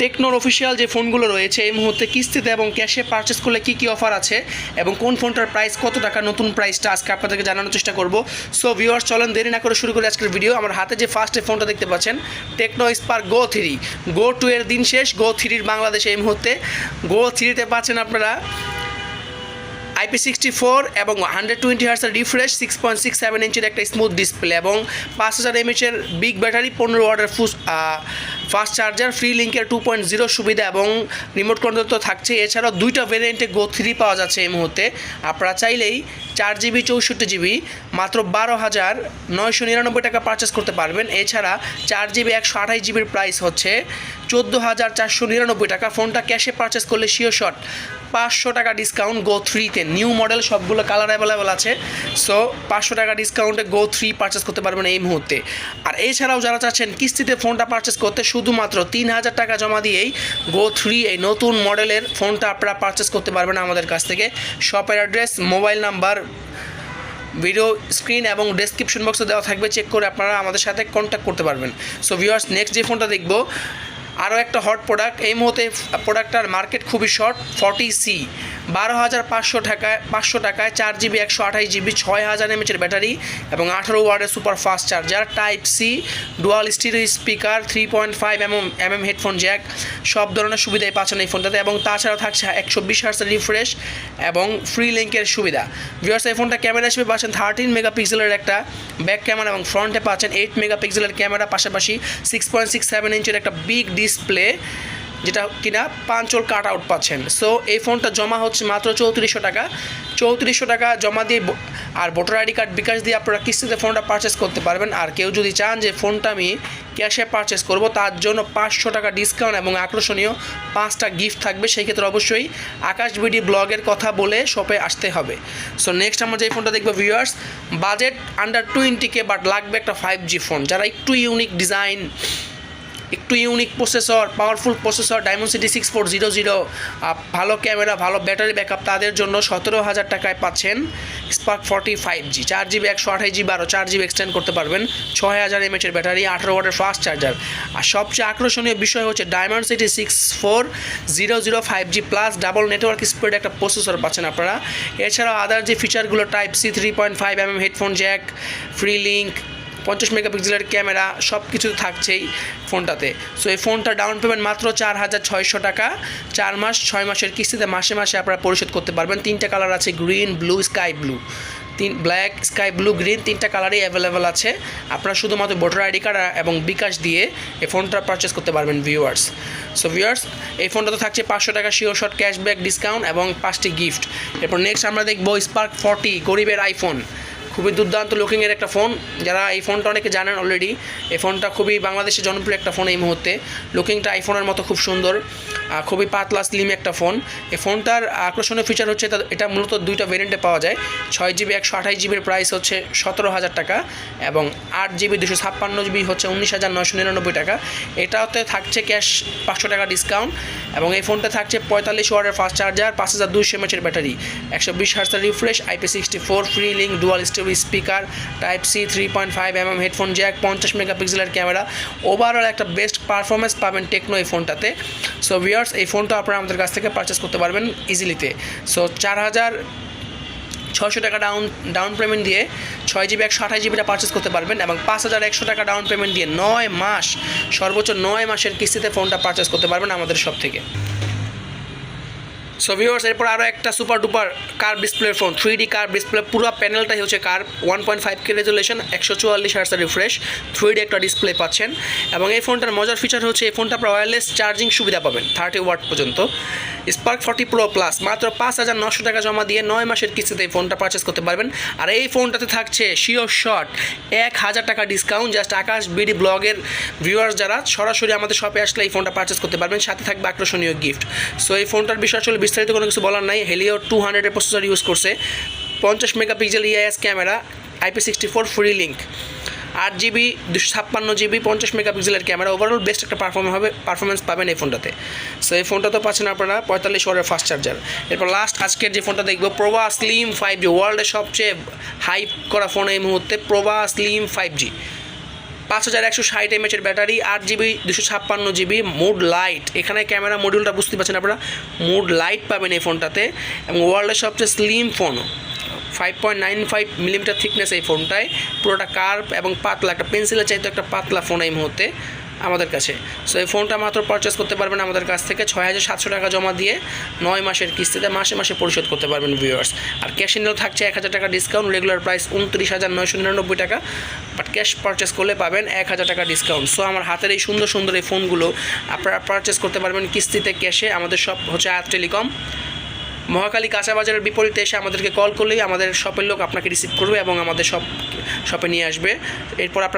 টেকনোর official যে ফোনগুলো রয়েছে, এই মুহূর্তে কিস্তিতে এবং ক্যাশে পারচেস করলে কী কী অফার আছে এবং কোন ফোনটার প্রাইস কত টাকা নতুন প্রাইসটা আজকে আপনাদেরকে জানানোর চেষ্টা করব। সো ভিউয়ার্স চলেন দেরি না করে শুরু করি আজকের ভিডিও আমার হাতে যে ফার্স্ট ফোনটা দেখতে পাচ্ছেন Tecno Spark Go three Go two এর দিন শেষ গো থ্রির বাংলাদেশে এই মুহূর্তে। গো থ্রিতে পাচ্ছেন আপনারা আইপি সিক্সটি ফোর এবং hundred twenty হার্সের refresh six point six seven ইঞ্চের একটা স্মুথ ডিসপ্লে এবং পাঁচ হাজার এমএচের বিগ ব্যাটারি পনেরো ওয়াটের ফুস ফাস্ট চার্জার ফ্রি লিঙ্কের টু পয়েন্ট জিরো সুবিধা এবং রিমোট কন্ট্রোল তো থাকছে। এছাড়াও দুইটা ভেরিয়েন্টে গো থ্রি পাওয়া যাচ্ছে এই মুহূর্তে। আপনারা চাইলেই চার জিবি চৌষট্টি জিবি মাত্র বারো হাজার নয়শো নিরানব্বই টাকা পারচেস করতে পারবেন। এছাড়া চার জিবি একশো আঠাশ জিবির প্রাইস হচ্ছে। চোদ্দ হাজার চারশো নিরানব্বই টাকা। ফোনটা ক্যাশে পারচেস করলে শিও শট পাঁচশো টাকা ডিসকাউন্ট গো থ্রিতে নিউ মডেল সবগুলো কালার অ্যাভেলেবেল আছে। সো পাঁচশো টাকা ডিসকাউন্টে গো থ্রি পারচেস করতে পারবেন এই মুহূর্তে। আর এছাড়াও যারা চাচ্ছেন, কিস্তিতে ফোনটা পারচেস করতে শুধুমাত্র তিন হাজার টাকা জমা দিয়েই গো থ্রি এই নতুন মডেলের ফোনটা আপনারা পারচেস করতে পারবেন আমাদের কাছ থেকে। শপের address mobile number video screen এবং ডেসক্রিপশন বক্সে দেওয়া থাকবে। চেক করে আপনারা আমাদের সাথে কন্ট্যাক্ট করতে পারবেন। সো ভিউয়ার্স নেক্সট যে ফোনটা দেখব আরও একটা হট প্রোডাক্ট এই মুহূর্তে প্রোডাক্টটার মার্কেট খুবই শর্ট ফর্টি সি বারো হাজার পাঁচশো টাকায় পাঁচশো টাকায় চার জিবি, একশো আঠাশ জিবি, ছয় হাজার এমএচের ব্যাটারি এবং আঠারো ওয়ার্ডের super fast charger, type C, dual stereo speaker, three point five M M M headphone jack, সব ধরনের সুবিধাই পাচ্ছেন এই ফোনটাতে এবং তাছাড়াও থাকছে একশো বিশ হার্সের রিফ্রেশ এবং ফ্রি লিঙ্কের সুবিধা। ভিউয়ার্স এই ফোনটা ক্যামেরা হিসেবে পাচ্ছেন থার্টিন মেগাপিক্সেলের একটা ব্যাক ক্যামেরা এবং ফ্রন্টে পাচ্ছেন এইট মেগাপিক্সেলের ক্যামেরা, পাশাপাশি সিক্স পয়েন্ট সিক্স সেভেন ইঞ্চের একটা বিগ ডিসপ্লে যেটা কিনা পাঁচল কাট আউট পাচ্ছেন। সো এই ফোনটা জমা হচ্ছে মাত্র চৌত্রিশশো টাকা। চৌত্রিশশো টাকা জমা দিয়ে আর ভোটার আইডি কার্ড বিকাশ দিয়ে আপনারা কিস্তিতে ফোনটা পারচেস করতে পারবেন। আর কেউ যদি চান যে ফোনটা আমি ক্যাশে পারচেস করব, তার জন্য পাঁচশো টাকা ডিসকাউন্ট এবং আকর্ষণীয় পাঁচটা গিফট থাকবে। সেই ক্ষেত্রে অবশ্যই আকাশ বিডি ব্লগের কথা বলে শপে আসতে হবে। সো নেক্সট আমরা যে ফোনটা দেখব ভিউয়ার্স বাজেট আন্ডার টোয়েন্টিকে বাট লাগবে একটা ফাইভ জি ফোন যারা একটু ইউনিক ডিজাইন একটু unique processor powerful processor diamond six four zero zero ভালো ক্যামেরা ভালো ব্যাটারি ব্যাকআপ তাদের জন্য সতেরো হাজার টাকায় পাচ্ছেন স্পার্ক ফর্টি ফাইভ জি চার জিবি একশো আঠাশ জিবি আরও চার জিবি এক্সটেন্ড করতে পারবেন, ছয় হাজার এমএচের ব্যাটারি আঠারো ওয়াটের ফাস্ট চার্জার আর সবচেয়ে আকর্ষণীয় বিষয় হচ্ছে diamond city six four zero zero five G plus double network speed একটা প্রসেসর পাচ্ছেন আপনারা। এছাড়াও আদার যে ফিচারগুলো type C three point five M M headphone jack free link পঞ্চাশ মেগাপিক্সেলের ক্যামেরা সব কিছু থাকছেই ফোনটাতে। সো এই ফোনটা ডাউন পেমেন্ট মাত্র চার হাজার ছয়শো টাকা। চার মাস, ছয় মাসের কিস্তিতে মাসে মাসে আপনারা পরিশোধ করতে পারবেন। তিনটা কালার আছে গ্রিন ব্লু স্কাই ব্লু তিন ব্ল্যাক স্কাই ব্লু গ্রিন তিনটা কালারই অ্যাভেলেবেল আছে। আপনারা শুধুমাত্র ভোটার আইডি কার্ড এবং বিকাশ দিয়ে এই ফোনটা পারচেস করতে পারবেন ভিউয়ার্স সো ভিউয়ার্স এই ফোনটাতে থাকছে পাঁচশো টাকা শিওর শট ক্যাশব্যাক ডিসকাউন্ট এবং পাঁচটি গিফট এরপর নেক্সট আমরা দেখব স্পার্ক ফর্টি গরিবের আইফোন খুবই দুর্দান্ত লুকিংয়ের একটা ফোন যারা এই ফোনটা অনেকে জানেন অলরেডি এই ফোনটা খুবই বাংলাদেশের জনপ্রিয় একটা ফোন এই মুহূর্তে। লুকিংটা আইফোনের মতো খুব সুন্দর। খুবই পাতলা স্লিম একটা ফোন এই ফোনটার আকর্ষণীয় ফিচার হচ্ছে এটা- মূলত দুইটা ভেরিয়েন্টে পাওয়া যায়। ছয় জিবি একশো আঠাশ জিবির প্রাইস হচ্ছে সতেরো হাজার টাকা এবং আট জিবি দুশো ছাপ্পান্ন জিবি হচ্ছে উনিশ হাজার নয়শো নিরানব্বই টাকা। এটাতে থাকছে ক্যাশ পাঁচশো টাকা ডিসকাউন্ট এবং এই ফোনটা থাকছে পঁয়তাল্লিশ ওয়ার্ডের ফাস্ট চার্জার পাঁচ হাজার দুইশো এমএচের ব্যাটারি একশো বিশ হার্সের refresh IP sixty four free link dual stereo speaker type C three point five M M headphone jack পঞ্চাশ মেগাপিক্সেলের ক্যামেরা ওভারঅল একটা বেস্ট পারফরমেন্স পাবেন টেকনো এই ফোনটাতে সো ভিয়ার্স এই ফোনটা আপনারা আমাদের কাছ থেকে পারচেস করতে পারবেন ইজিলিতে সো চার হাজার ছশো টাকা ডাউন ডাউন পেমেন্ট দিয়ে ছয় জিবি একশো আঠাশ জিবিটা পারচেস করতে পারবেন এবং পাঁচ হাজার একশো টাকা ডাউন পেমেন্ট দিয়ে নয় মাস, সর্বোচ্চ নয় মাসের কিস্তিতে ফোনটা পারচেস করতে পারবেন আমাদের সব থেকে। সো ভিউয়ার্স এরপর আরও একটা সুপার ডুপার কার ডিসপ্লের phone three D curved display পুরো প্যানেলটাই হচ্ছে curved one point five K resolution একশো চুয়াল্লিশ হার্সের রিফ্রেশ থ্রি ডি একটা ডিসপ্লে পাচ্ছেন। এবং এই ফোনটার মজার ফিচার হচ্ছে এই ফোনটা আপনার ওয়্যারলেস চার্জিং সুবিধা পাবেন থার্টি ওয়াট পর্যন্ত। স্পার্ক ফর্টি প্রো প্লাস মাত্র পাঁচ হাজার নশো টাকা জমা দিয়ে নয় মাসের কিস্তিতে এই ফোনটা পারচেস করতে পারবেন। আর এই ফোনটাতে থাকছে শিওর শট এক হাজার টাকা ডিসকাউন্ট জাস্ট আকাশ বিডি ব্লগের ভিউয়ার্স যারা, সরাসরি আমাদের শপে আসলে এই ফোনটা পারচেস করতে পারবেন। সাথে থাকবে আকর্ষণীয় গিফট সো এই ফোনটার বিষয় আসলে বিস্তারিত কোনো কিছু বলার নাই। হেলিও টু হান্ড্রেডের প্রসেসর ইউজ করছে। পঞ্চাশ megapixel EIS camera IP sixty four free link আট জিবি দুশো ছাপ্পান্ন জিবি পঞ্চাশ মেগাপিক্সেলের ক্যামেরা। ওভারঅল বেস্ট একটা পারফর্ম হবে পারফরমেন্স পাবেন এই ফোনটাতে। সো এই ফোনটা তো পাচ্ছেন আপনারা পঁয়তাল্লিশ ওয়ারের ফাস্ট চার্জার এরপর লাস্ট আজকের যে ফোনটা দেখব প্রভা স্লিম ফাইভ জি ওয়ার্ল্ডের সবচেয়ে হাইপ করা ফোন এই মুহূর্তে প্রভা স্লিম ফাইভ জি পাঁচ হাজার একশো ষাট এমএচের ব্যাটারি, আট জিবি দুশো ছাপ্পান্ন জিবি মুড লাইট এখানে ক্যামেরা মডিউলটা বুঝতে পারছেন আপনারা? মুড লাইট পাবেন এই ফোনটাতে এবং ওয়ার্ল্ডের সবচেয়ে slim phone five point nine five millimetre thickness এই ফোনটায় পুরোটা কার্ভ এবং পাতলা, একটা পেন্সিলের চাইতে একটা পাতলা ফোন এই মুহূর্তে। আমাদের কাছে। সো এই ফোনটা মাত্র পারচেস করতে পারবেন আমাদের কাছ থেকে ছয় হাজার সাতশো টাকা জমা দিয়ে নয় মাসের কিস্তিতে মাসে মাসে পরিশোধ করতে পারবেন ভিউয়ার্স আর ক্যাশ ইনেও থাকছে এক হাজার টাকা ডিসকাউন্ট রেগুলার প্রাইস উনত্রিশ হাজার নয়শো নিরানব্বই টাকা। বাট ক্যাশ পারচেস করলে পাবেন এক হাজার টাকা ডিসকাউন্ট সো আমার হাতের এই সুন্দর সুন্দর এই ফোনগুলো আপনারা পারচেস করতে পারবেন কিস্তিতে ক্যাশে আমাদের সব হচ্ছে আয়াত টেলিকম মহাকালী কাঁচা বাজারের বিপরীতে এসে আমাদেরকে কল করলেই আমাদের শপের লোক আপনাকে রিসিভ করবে এবং আমাদের শপ শপে নিয়ে আসবে। এরপর আপনার